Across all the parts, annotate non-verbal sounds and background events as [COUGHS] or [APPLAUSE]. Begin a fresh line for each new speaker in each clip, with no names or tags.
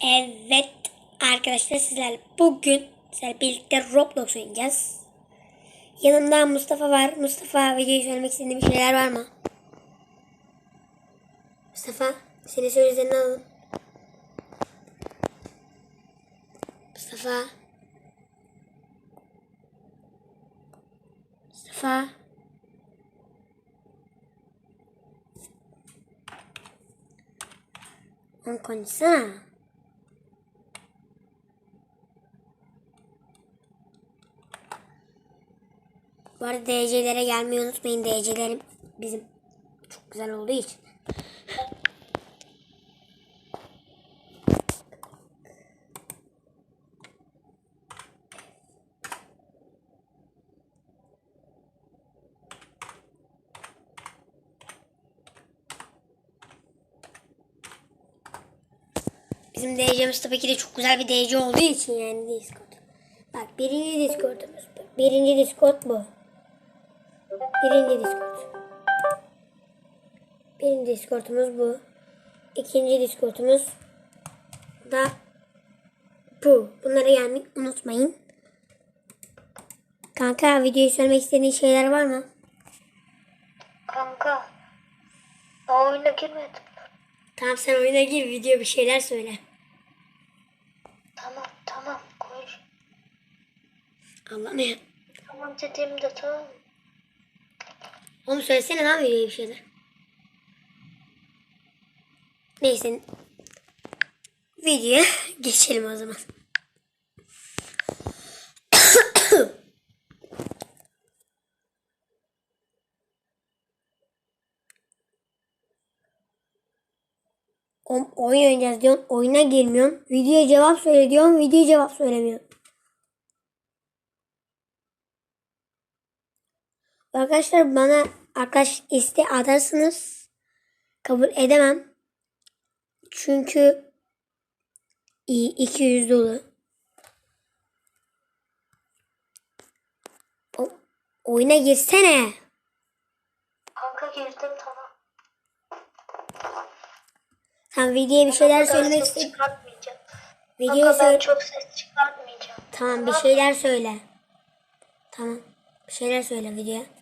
Evet arkadaşlar sizlerle bugün sizlerle birlikte Roblox oynayacağız. Yanımda Mustafa var. Mustafa videoyu söylemek istediğin bir şeyler var mı? Mustafa senin sözlerini alalım. Mustafa. Mustafa. Onu konuşsana. Bu arada DC'lere gelmeyi unutmayın. DC'lerim bizim çok güzel olduğu için. Bizim DC'miz tabii ki de çok güzel bir DC olduğu için yani Discord. Bak birinci Discord'umuz bu. Birinci Discord bu. Birinci Discord. Birinci Discord'umuz bu. İkinci Discord'umuz da bu. Bunlara gelmeyi unutmayın. Kanka videoyu söylemek istediğin şeyler var mı?
Kanka. Daha oyuna girmedim.
Tamam sen oyuna gir video bir şeyler söyle.
Tamam tamam konuş.
Allah'ım ya.
Tamam dediğimde tamam.
Oğlum söylesene lan videoya bir şeyler. Neyse. Videoya [LAUGHS] geçelim o zaman. [COUGHS] Oyun oynayacağız diyorsun. Oyuna girmiyorsun. Videoya cevap söyle diyorsun. Videoya cevap söylemiyorsun. Arkadaşlar bana arkadaş iste atarsınız. Kabul edemem. Çünkü iyi 200 dolu. O, oyuna girsene.
Kanka girdim tamam.
Sen videoya bir şeyler söylemek
çıkartmayacağım.
Videoya
Kanka ben çok ses çıkartmayacağım.
Tamam bir şeyler söyle. Tamam. Bir şeyler söyle videoya.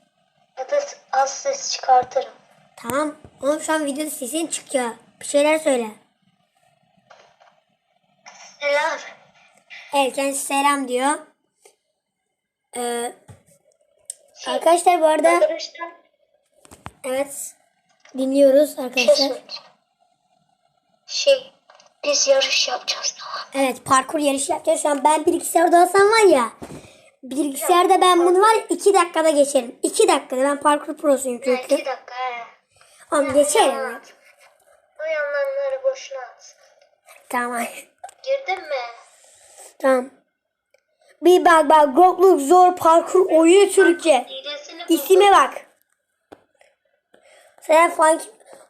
Az ses çıkartırım.
Tamam. Oğlum şu an videoda sesin çıkıyor. Bir şeyler söyle.
Selam.
Evet kendisi selam diyor. Ee, arkadaşlar bu arada
Arkadaşlar
evet dinliyoruz
şey
arkadaşlar.
Şey biz yarış yapacağız tamam.
Evet parkur yarışı yapacağız. Şu an ben bilgisayarda olsam var ya. Bilgisayarda ben bunu var ya 2 dakikada geçerim. 2 dakikada ben parkur prosuyum çünkü.
iki dakika he.
Oğlum geçerim.
Yalan. O yalanları boşuna at.
Tamam.
Girdin mi?
Tamam. Bir bak bak Roblox zor parkur oyunu Türkçe. İsime bak. Sen Funk...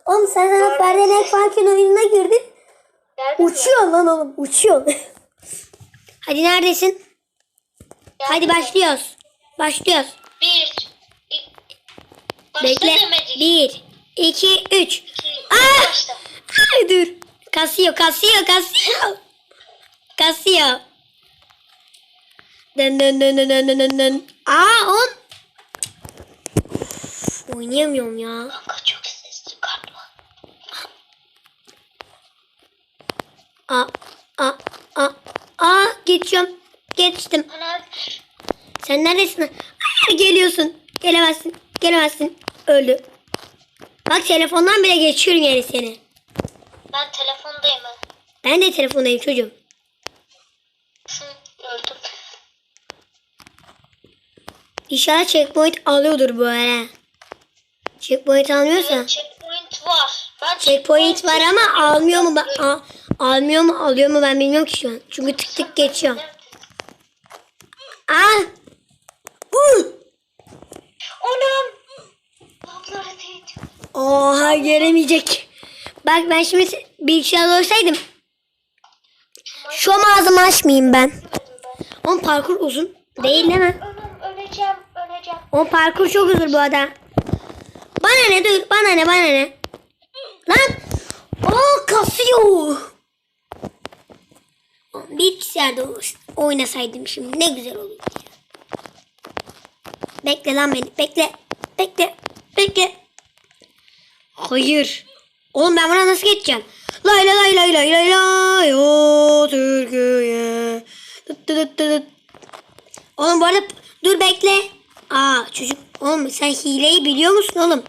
Oğlum sen sana Ferdenek Funk'in oyununa girdin.
Mi?
Uçuyorsun lan oğlum. Uçuyorsun. [LAUGHS] Hadi neredesin? Hadi başlıyoruz. Başlıyoruz.
Bir. iki. Başla
Bekle.
demedik.
Bir, iki, üç.
İki,
Aa!
Başla.
Ay dur. Kasıyor, kasıyor, kasıyor. Kasıyor. Dın dın dın dın dın dın dın. Aa on. Oynayamıyorum ya.
Kanka çok ses çıkartma.
Aa, aa, aa, aa geçiyorum. Geçtim.
Ana
Sen neredesin? Hayır geliyorsun. Gelemezsin. Gelemezsin. Öldü. Bak telefondan bile geçiyorum yani seni.
ben telefondayım.
Ben de telefondayım çocuğum.
Hı, Öldüm.
İnşallah checkpoint alıyordur bu ara. Checkpoint almıyorsa.
Evet, checkpoint var. Ben
Checkpoint var ama almıyor mu? Ben, a- almıyor mu alıyor mu ben bilmiyorum ki şu an. Çünkü tık tık geçiyor. Ah!
Anam.
Oha göremeyecek. Bak ben şimdi bilgisayarda olsaydım. Şu ağzımı açmayayım ben. On parkur uzun. Değil değil mi?
Anam öleceğim öleceğim.
O parkur çok uzun bu arada. Bana ne dur bana ne bana ne. Lan. O kasıyor. bilgisayarda oy- oynasaydım şimdi ne güzel olurdu. Bekle lan beni. Bekle. Bekle. Bekle. Hayır. Oğlum ben buna nasıl geçeceğim? Lay lay lay lay lay lay lay o Türkiye. Dıt dıt dıt dıt. Oğlum bu arada dur bekle. Aa çocuk oğlum sen hileyi biliyor musun oğlum?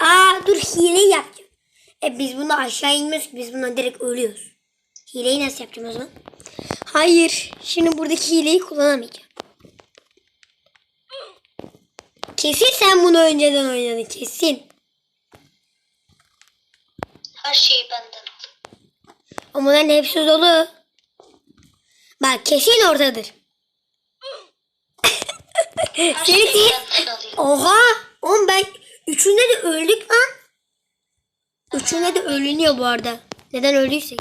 Aa dur hileyi yapacağım. E biz bunu aşağı inmiyoruz ki biz bundan direkt ölüyoruz. Hileyi nasıl yapacağım o zaman? Hayır. Şimdi buradaki hileyi kullanamayacağım. Kesin sen bunu önceden oynadın kesin.
Her şeyi benden al.
Ama bunların hepsi dolu. Bak kesin oradadır.
Her şeyi benden alayım.
Oha! Oğlum ben üçünde de öldük lan. Üçünde de ölünüyor bu arada. Neden öldüysek.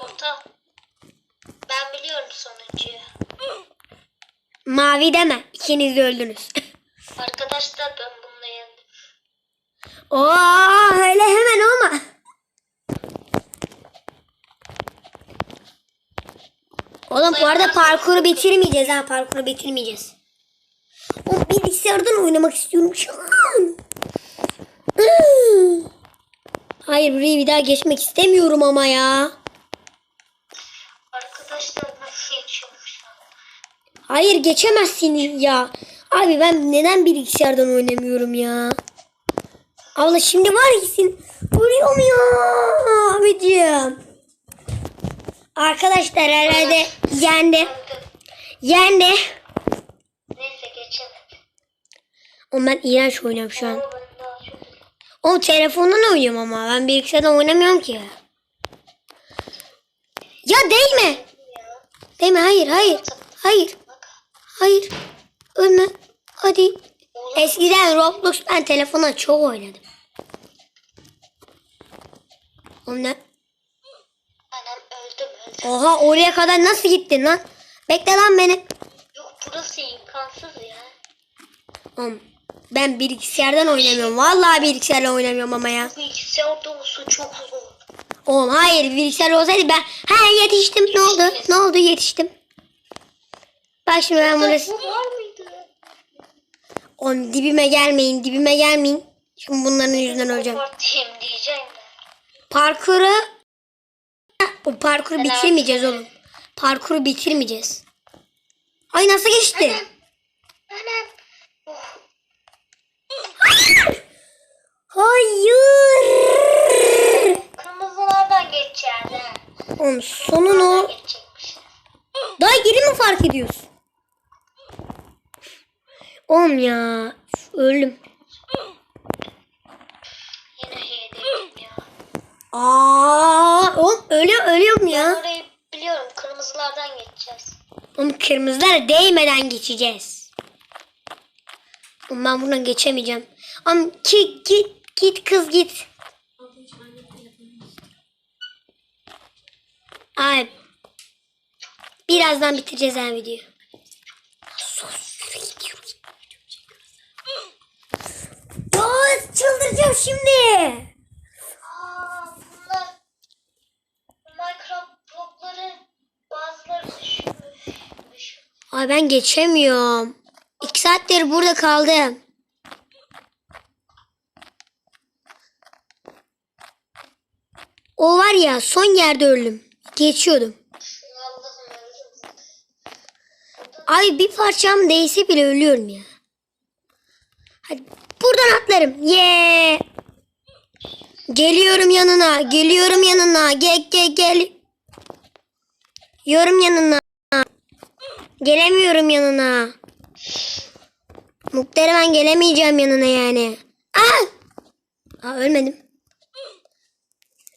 Orta. Ben biliyorum sonuncuyu.
Mavi deme. İkiniz de öldünüz. [LAUGHS]
Arkadaşlar ben bununla yendim.
Oo, öyle hemen olma. Oğlum bu arada parkuru bitirmeyeceğiz ha. Parkuru bitirmeyeceğiz. O bilgisayardan oynamak istiyorum şu [LAUGHS] an. Hayır burayı bir daha geçmek istemiyorum ama ya.
Arkadaşlar şu an.
Hayır geçemezsiniz ya. Abi ben neden bilgisayardan oynamıyorum ya? Abla şimdi var ya sen vuruyorum ya abicim. Arkadaşlar herhalde yendi. Yendi.
Neyse geçemedim.
Oğlum ben iğrenç oynuyorum şu an. Oğlum telefondan oynuyorum ama ben bilgisayardan oynamıyorum ki. Ya değme. Değme hayır hayır. Hayır. Hayır. Ölme. Hadi. Eskiden Roblox ben telefona çok oynadım.
Öldüm.
Oha oraya kadar nasıl gittin lan? Bekle lan beni.
Yok burası imkansız ya.
Oğlum ben bilgisayardan oynamıyorum. Vallahi bilgisayarla oynamıyorum ama ya.
Bilgisayarda olsa çok zor.
Oğlum hayır bilgisayar olsaydı ben... Ha yetiştim. Ne oldu? Ne oldu yetiştim. Bak şimdi ben burası...
Bu?
Oğlum dibime gelmeyin dibime gelmeyin. Şimdi bunların yüzünden öleceğim.
Kopartayım diyeceğim de.
Parkuru... O parkuru bitirmeyeceğiz oğlum. Parkuru bitirmeyeceğiz. Ay nasıl geçti?
Anam. Oh.
Hayır.
Kırmızılardan geçeceğiz ha.
Oğlum sonun o.
Geçecekmiş.
Daha geri mi fark ediyorsun? Oğlum ya. Öldüm.
Yine hediyem ya.
Aa, oğlum ölüyor, ölüyorum
Ben
ya.
orayı biliyorum. Kırmızılardan geçeceğiz.
Oğlum kırmızılara değmeden geçeceğiz. Oğlum ben buradan geçemeyeceğim. Oğlum git git git kız git. Ay. Birazdan bitireceğiz ha videoyu. Ya çıldıracağım şimdi.
Aa, bunlar Minecraft blokları bazıları düşmüş.
Ay ben geçemiyorum. İki saattir burada kaldım. O var ya son yerde öldüm. Geçiyordum. Ay bir parçam değse bile ölüyorum ya. Hadi buradan atlarım. Ye. Geliyorum yanına. Geliyorum yanına. Gel gel gel. Yorum yanına. Gelemiyorum yanına. Muhtemelen gelemeyeceğim yanına yani. Aa! Aa ölmedim.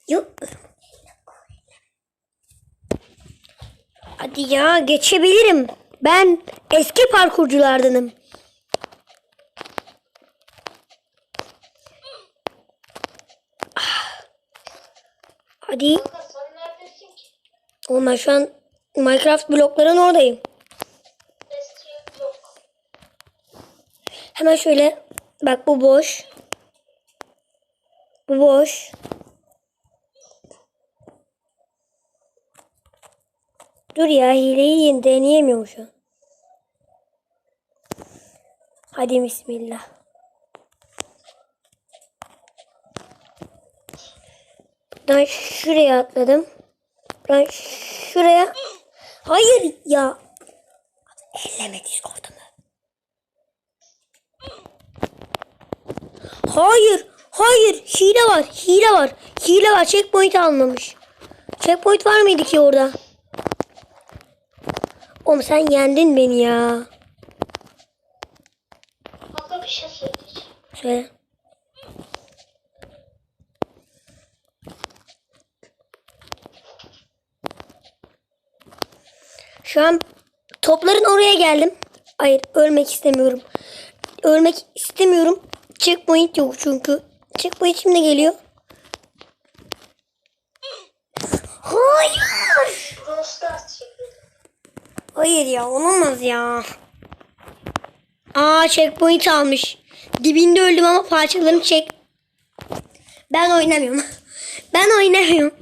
Yok. Hadi ya geçebilirim. Ben eski parkurculardanım.
O değil.
Oğlum ben şu an Minecraft blokların oradayım. Hemen şöyle. Bak bu boş. Bu boş. Dur ya hileyi yeni deneyemiyorum şu an. Hadi bismillah. Ben şuraya atladım. Ben şuraya. Hayır ya. Elleme Discord'umu. Hayır. Hayır. Hile var. Hile var. Hile var. Checkpoint almamış. Checkpoint var mıydı ki orada? Oğlum sen yendin beni ya.
Abla bir şey söyleyeceğim.
Söyle. Şu an topların oraya geldim. Hayır ölmek istemiyorum. Ölmek istemiyorum. Checkpoint yok çünkü. Checkpoint şimdi geliyor. Hayır. Hayır ya olamaz ya. Aa checkpoint almış. Dibinde öldüm ama parçalarını çek. Ben oynamıyorum. [LAUGHS] Ben oynamıyorum.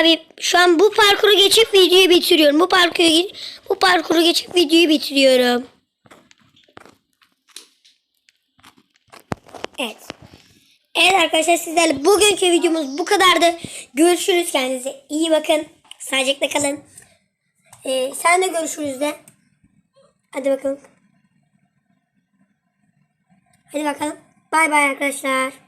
Abi şu an bu parkuru geçip videoyu bitiriyorum. Bu parkuru bu parkuru geçip videoyu bitiriyorum. Evet. Evet arkadaşlar sizlerle bugünkü videomuz bu kadardı. Görüşürüz kendinize. iyi bakın. Sağlıcakla kalın. Ee, sen de görüşürüz de. Hadi bakalım. Hadi bakalım. Bay bay arkadaşlar.